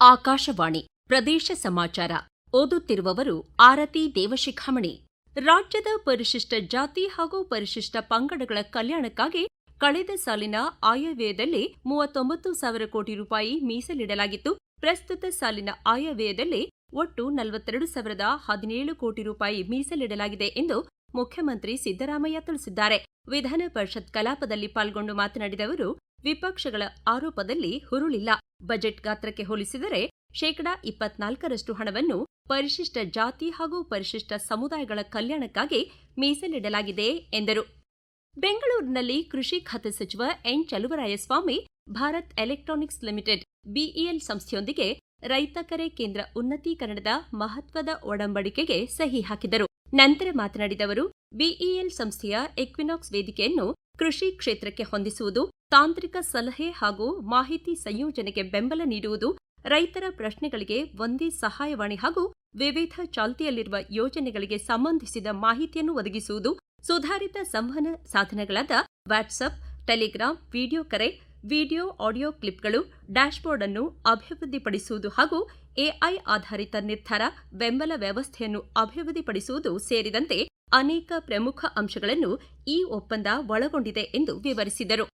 ಆಕಾಶವಾಣಿ ಪ್ರದೇಶ ಸಮಾಚಾರ. ಓದುತ್ತಿರುವವರು ಆರತಿ ದೇವಶಿಖಾಮಣಿ. ರಾಜ್ಯದ ಪರಿಶಿಷ್ಟ ಜಾತಿ ಹಾಗೂ ಪರಿಶಿಷ್ಟ ಪಂಗಡಗಳ ಕಲ್ಯಾಣಕ್ಕಾಗಿ ಕಳೆದ ಸಾಲಿನ ಆಯವ್ಯಯದಲ್ಲಿ ಮೂವತ್ತೊಂಬತ್ತು ಸಾವಿರ ಕೋಟಿ ರೂಪಾಯಿ ಮೀಸಲಿಡಲಾಗಿತ್ತು. ಪ್ರಸ್ತುತ ಸಾಲಿನ ಆಯವ್ಯಯದಲ್ಲಿ ಒಟ್ಟು ನಲವತ್ತೆರಡು ಸಾವಿರದ ಹದಿನೇಳು ಕೋಟಿ ರೂಪಾಯಿ ಮೀಸಲಿಡಲಾಗಿದೆ ಎಂದು ಮುಖ್ಯಮಂತ್ರಿ ಸಿದ್ದರಾಮಯ್ಯ ತಿಳಿಸಿದ್ದಾರೆ. ವಿಧಾನ ಪರಿಷತ್ ಕಲಾಪದಲ್ಲಿ ಪಾಲ್ಗೊಂಡು ಮಾತನಾಡಿದ ಅವರು, ವಿಪಕ್ಷಗಳ ಆರೋಪದಲ್ಲಿ ಹುರುಳಿಲ್ಲ. ಬಜೆಟ್ ಗಾತ್ರಕ್ಕೆ ಹೋಲಿಸಿದರೆ ಶೇಕಡಾ ಇಪ್ಪತ್ನಾಲ್ಕರಷ್ಟು ಹಣವನ್ನು ಪರಿಶಿಷ್ಟ ಜಾತಿ ಹಾಗೂ ಪರಿಶಿಷ್ಟ ಸಮುದಾಯಗಳ ಕಲ್ಯಾಣಕ್ಕಾಗಿ ಮೀಸಲಿಡಲಾಗಿದೆ ಎಂದರು. ಬೆಂಗಳೂರಿನಲ್ಲಿ ಕೃಷಿ ಖಾತೆ ಸಚಿವ N. Chaluvarayaswamy, Bharat electronics limited, BEL ಸಂಸ್ಥೆಯೊಂದಿಗೆ ರೈತ ಕರೆ ಕೇಂದ್ರ ಉನ್ನತೀಕರಣದ ಮಹತ್ವದ ಒಡಂಬಡಿಕೆಗೆ ಸಹಿ ಹಾಕಿದರು. ನಂತರ ಮಾತನಾಡಿದ ಅವರು ಬಿಇಎಲ್ ಸಂಸ್ಥೆಯ ಎಕ್ವಿನಾಕ್ಸ್ ವೇದಿಕೆಯನ್ನು ಕೃಷಿ ಕ್ಷೇತ್ರಕ್ಕೆ ಹೊಂದಿಸುವುದು, ತಾಂತ್ರಿಕ ಸಲಹೆ ಹಾಗೂ ಮಾಹಿತಿ ಸಂಯೋಜನೆಗೆ ಬೆಂಬಲ ನೀಡುವುದು, ರೈತರ ಪ್ರಶ್ನೆಗಳಿಗೆ ಒಂದೇ ಸಹಾಯವಾಣಿ ಹಾಗೂ ವಿವಿಧ ಚಾಲ್ತಿಯಲ್ಲಿರುವ ಯೋಜನೆಗಳಿಗೆ ಸಂಬಂಧಿಸಿದ ಮಾಹಿತಿಯನ್ನು ಒದಗಿಸುವುದು, ಸುಧಾರಿತ ಸಂವಹನ ಸಾಧನಗಳಾದ ವಾಟ್ಸಪ್ ಟೆಲಿಗ್ರಾಂ ವಿಡಿಯೋ ಕರೆ ವಿಡಿಯೋ, ಆಡಿಯೋ ಕ್ಲಿಪ್ಗಳು ಡ್ಯಾಶ್ಬೋರ್ಡ್ ಅನ್ನು ಅಭಿವೃದ್ಧಿಪಡಿಸುವುದು ಹಾಗೂ ಎಐ ಆಧಾರಿತ ನಿರ್ಧಾರ, ಬೆಂಬಲ ವ್ಯವಸ್ಥೆಯನ್ನು ಅಭಿವೃದ್ಧಿಪಡಿಸುವುದು ಸೇರಿದಂತೆ ಅನೇಕ ಪ್ರಮುಖ ಅಂಶಗಳನ್ನು ಈ ಒಪ್ಪಂದ ಒಳಗೊಂಡಿದೆ ಎಂದು ವಿವರಿಸಿದರು.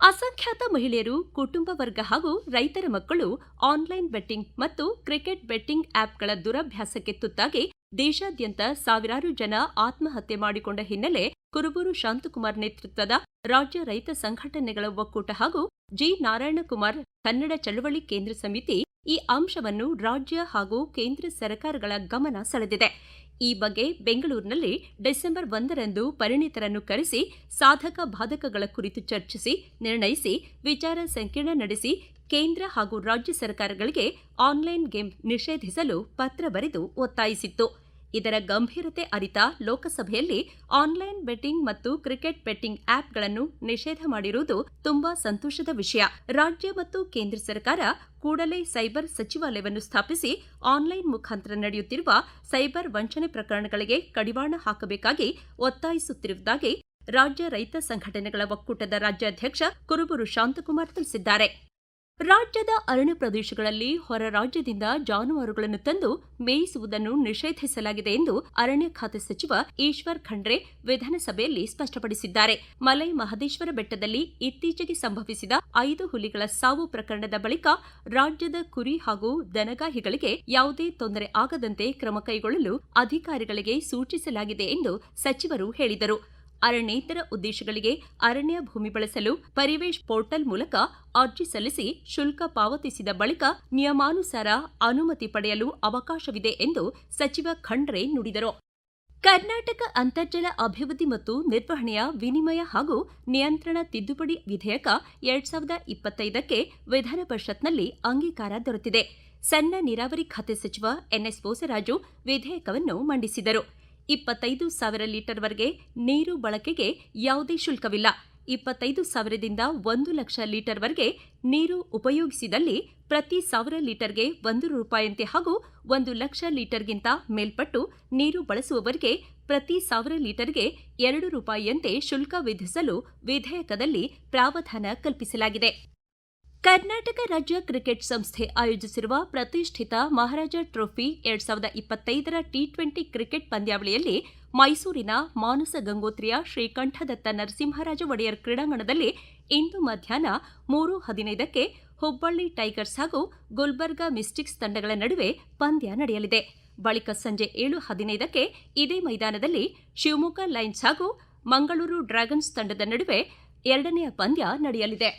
ಅಸಂಖ್ಯಾತ ಮಹಿಳೆಯರು, ಕುಟುಂಬ ವರ್ಗ ಹಾಗೂ ರೈತರ ಮಕ್ಕಳು ಆನ್ಲೈನ್ ಬೆಟ್ಟಿಂಗ್ ಮತ್ತು ಕ್ರಿಕೆಟ್ ಬೆಟ್ಟಿಂಗ್ ಆಪ್ಗಳ ದುರಭ್ಯಾಸಕ್ಕೆ ತುತ್ತಾಗಿ ದೇಶಾದ್ಯಂತ ಸಾವಿರಾರು ಜನ ಆತ್ಮಹತ್ಯೆ ಮಾಡಿಕೊಂಡ ಹಿನ್ನೆಲೆ ಕುರುಬೂರು ಶಾಂತಕುಮಾರ್ ನೇತೃತ್ವದ ರಾಜ್ಯ ರೈತ ಸಂಘಟನೆಗಳ ಒಕ್ಕೂಟ ಹಾಗೂ ಜಿ ನಾರಾಯಣಕುಮಾರ್ ಕನ್ನಡ ಚಳವಳಿ ಕೇಂದ್ರ ಸಮಿತಿ ಈ ಅಂಶವನ್ನು ರಾಜ್ಯ ಹಾಗೂ ಕೇಂದ್ರ ಸರ್ಕಾರಗಳ ಗಮನ ಸೆಳೆದಿದೆ. ಈ ಬಗ್ಗೆ ಬೆಂಗಳೂರಿನಲ್ಲಿ ಡಿಸೆಂಬರ್ ಒಂದರಂದು ಪರಿಣಿತರನ್ನು ಕರೆಸಿ ಸಾಧಕ ಬಾಧಕಗಳ ಕುರಿತು ಚರ್ಚಿಸಿ, ನಿರ್ಣಯಿಸಿ, ವಿಚಾರ ಸಂಕಿರಣ ನಡೆಸಿ ಕೇಂದ್ರ ಹಾಗೂ ರಾಜ್ಯ ಸರ್ಕಾರಗಳಿಗೆ ಆನ್ಲೈನ್ ಗೇಮ್ ನಿಷೇಧಿಸಲು ಪತ್ರ ಬರೆದು ಒತ್ತಾಯಿಸಿತ್ತು. ಇದರ ಗಂಭೀರತೆ ಅರಿತ ಲೋಕಸಭೆಯಲ್ಲಿ ಆನ್ಲೈನ್ ಬೆಟ್ಟಿಂಗ್ ಮತ್ತು ಕ್ರಿಕೆಟ್ ಬೆಟ್ಟಿಂಗ್ ಆಪ್ಗಳನ್ನು ನಿಷೇಧ ಮಾಡಿರುವುದು ತುಂಬಾ ಸಂತೋಷದ ವಿಷಯ. ರಾಜ್ಯ ಮತ್ತು ಕೇಂದ್ರ ಸರ್ಕಾರ ಕೂಡಲೇ ಸೈಬರ್ ಸಚಿವಾಲಯವನ್ನು ಸ್ಥಾಪಿಸಿ ಆನ್ಲೈನ್ ಮುಖಾಂತರ ನಡೆಯುತ್ತಿರುವ ಸೈಬರ್ ವಂಚನೆ ಪ್ರಕರಣಗಳಿಗೆ ಕಡಿವಾಣ ಹಾಕಬೇಕಾಗಿ ಒತ್ತಾಯಿಸುತ್ತಿರುವುದಾಗಿ ರಾಜ್ಯ ರೈತ ಸಂಘಟನೆಗಳ ಒಕ್ಕೂಟದ ರಾಜ್ಯಾಧ್ಯಕ್ಷ ಕುರುಬೂರು ಶಾಂತಕುಮಾರ್ ತಿಳಿಸಿದ್ದಾರೆ. ರಾಜ್ಯದ ಅರಣ್ಯ ಪ್ರದೇಶಗಳಲ್ಲಿ ಹೊರ ರಾಜ್ಯದಿಂದ ಜಾನುವಾರುಗಳನ್ನು ತಂದು ಮೇಯಿಸುವುದನ್ನು ನಿಷೇಧಿಸಲಾಗಿದೆ ಎಂದು ಅರಣ್ಯ ಖಾತೆ ಸಚಿವ ಈಶ್ವರ್ ಖಂಡ್ರೆ ವಿಧಾನಸಭೆಯಲ್ಲಿ ಸ್ಪಷ್ಟಪಡಿಸಿದ್ದಾರೆ. ಮಲೈ ಮಹದೇಶ್ವರ ಬೆಟ್ಟದಲ್ಲಿ ಇತ್ತೀಚೆಗೆ ಸಂಭವಿಸಿದ ಐದು ಹುಲಿಗಳ ಸಾವು ಪ್ರಕರಣದ ಬಳಿಕ ರಾಜ್ಯದ ಕುರಿ ಹಾಗೂ ದನಗಾಹಿಗಳಿಗೆ ಯಾವುದೇ ತೊಂದರೆ ಆಗದಂತೆ ಕ್ರಮ ಕೈಗೊಳ್ಳಲು ಅಧಿಕಾರಿಗಳಿಗೆ ಸೂಚಿಸಲಾಗಿದೆ ಎಂದು ಸಚಿವರು ಹೇಳಿದರು. ಅರಣ್ಯೇತರ ಉದ್ದೇಶಗಳಿಗೆ ಅರಣ್ಯ ಭೂಮಿ ಬಳಸಲು ಪರಿವೇಶ್ ಪೋರ್ಟಲ್ ಮೂಲಕ ಅರ್ಜಿ ಸಲ್ಲಿಸಿ ಶುಲ್ಕ ಪಾವತಿಸಿದ ಬಳಿಕ ನಿಯಮಾನುಸಾರ ಅನುಮತಿ ಪಡೆಯಲು ಅವಕಾಶವಿದೆ ಎಂದು ಸಚಿವ ಖಂಡ್ರೆ ನುಡಿದರು. ಕರ್ನಾಟಕ ಅಂತರ್ಜಲ ಅಭಿವೃದ್ಧಿ ಮತ್ತು ನಿರ್ವಹಣೆಯ ವಿನಿಮಯ ಹಾಗೂ ನಿಯಂತ್ರಣ ತಿದ್ದುಪಡಿ ವಿಧೇಯಕ ಎರಡ್ ಸಾವಿರದ ಇಪ್ಪತ್ತೈದಕ್ಕೆ ವಿಧಾನ ಪರಿಷತ್ನಲ್ಲಿ ಅಂಗೀಕಾರ ದೊರೆತಿದೆ. ಸಣ್ಣ ನೀರಾವರಿ ಖಾತೆ ಸಚಿವ ಎನ್ಎಸ್ ಬೋಸರಾಜು ವಿಧೇಯಕವನ್ನು ಮಂಡಿಸಿದರು. ಇಪ್ಪತ್ತೈದು ಸಾವಿರ ಲೀಟರ್ವರೆಗೆ ನೀರು ಬಳಕೆಗೆ ಯಾವುದೇ ಶುಲ್ಕವಿಲ್ಲ. ಇಪ್ಪತ್ತೈದು ಸಾವಿರದಿಂದ ಒಂದು ಲಕ್ಷ ಲೀಟರ್ವರೆಗೆ ನೀರು ಉಪಯೋಗಿಸಿದಲ್ಲಿ ಪ್ರತಿ ಸಾವಿರ ಲೀಟರ್ಗೆ ಒಂದು ರೂಪಾಯಿಯಂತೆ ಹಾಗೂ ಒಂದು ಲಕ್ಷ ಲೀಟರ್ಗಿಂತ ಮೇಲ್ಪಟ್ಟು ನೀರು ಬಳಸುವವರಿಗೆ ಪ್ರತಿ ಸಾವಿರ ಲೀಟರ್ಗೆ ಎರಡು ರೂಪಾಯಿಯಂತೆ ಶುಲ್ಕ ವಿಧಿಸಲು ವಿಧೇಯಕದಲ್ಲಿ ಪ್ರಾವಧಾನ ಕಲ್ಪಿಸಲಾಗಿದೆ. ಕರ್ನಾಟಕ ರಾಜ್ಯ ಕ್ರಿಕೆಟ್ ಸಂಸ್ಥೆ ಆಯೋಜಿಸಿರುವ ಪ್ರತಿಷ್ಠಿತ ಮಹಾರಾಜ ಟ್ರೋಫಿ ಎರಡ್ ಸಾವಿರದ ಇಪ್ಪತ್ತೈದರ ಟಿ ಟ್ವೆಂಟಿ ಕ್ರಿಕೆಟ್ ಪಂದ್ಯಾವಳಿಯಲ್ಲಿ ಮೈಸೂರಿನ ಮಾನಸ ಗಂಗೋತ್ರಿಯ ಶ್ರೀಕಂಠದತ್ತ ನರಸಿಂಹರಾಜ ಒಡೆಯರ್ ಕ್ರೀಡಾಂಗಣದಲ್ಲಿ ಇಂದು ಮಧ್ಯಾಹ್ನ ಮೂರು ಹದಿನೈದಕ್ಕೆ ಹುಬ್ಬಳ್ಳಿ ಟೈಗರ್ಸ್ ಹಾಗೂ ಗುಲ್ಬರ್ಗಾ ಮಿಸ್ಟಿಕ್ಸ್ ತಂಡಗಳ ನಡುವೆ ಪಂದ್ಯ ನಡೆಯಲಿದೆ. ಬಳಿಕ ಸಂಜೆ ಏಳು ಹದಿನೈದಕ್ಕೆ ಇದೇ ಮೈದಾನದಲ್ಲಿ ಶಿವಮೊಗ್ಗ ಲೈನ್ಸ್ ಹಾಗೂ ಮಂಗಳೂರು ಡ್ರ್ಯಾಗನ್ಸ್ ತಂಡದ ನಡುವೆ ಎರಡನೆಯ ಪಂದ್ಯ ನಡೆಯಲಿದೆ.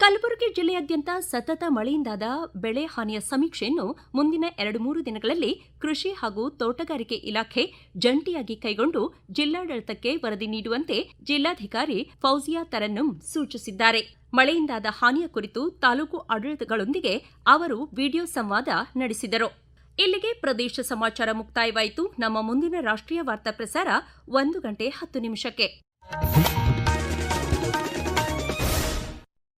ಕಲಬುರಗಿ ಜಿಲ್ಲೆಯಾದ್ಯಂತ ಸತತ ಮಳೆಯಿಂದಾದ ಬೆಳೆ ಹಾನಿಯ ಸಮೀಕ್ಷೆಯನ್ನು ಮುಂದಿನ ಎರಡು ಮೂರು ದಿನಗಳಲ್ಲಿ ಕೃಷಿ ಹಾಗೂ ತೋಟಗಾರಿಕೆ ಇಲಾಖೆ ಜಂಟಿಯಾಗಿ ಕೈಗೊಂಡು ಜಿಲ್ಲಾಡಳಿತಕ್ಕೆ ವರದಿ ನೀಡುವಂತೆ ಜಿಲ್ಲಾಧಿಕಾರಿ ಫೌಜಿಯಾ ತರನ್ನುಂ ಸೂಚಿಸಿದ್ದಾರೆ. ಮಳೆಯಿಂದಾದ ಹಾನಿಯ ಕುರಿತು ತಾಲೂಕು ಆಡಳಿತಗಳೊಂದಿಗೆ ಅವರು ವಿಡಿಯೋ ಸಂವಾದ ನಡೆಸಿದರು. ಇಲ್ಲಿಗೆ ಪ್ರದೇಶ ಸಮಾಚಾರ ಮುಕ್ತಾಯವಾಯಿತು. ನಮ್ಮ ಮುಂದಿನ ರಾಷ್ಟ್ರೀಯ ವಾರ್ತಾ ಪ್ರಸಾರ ಒಂದು ಗಂಟೆ ಹತ್ತು ನಿಮಿಷಕ್ಕೆ.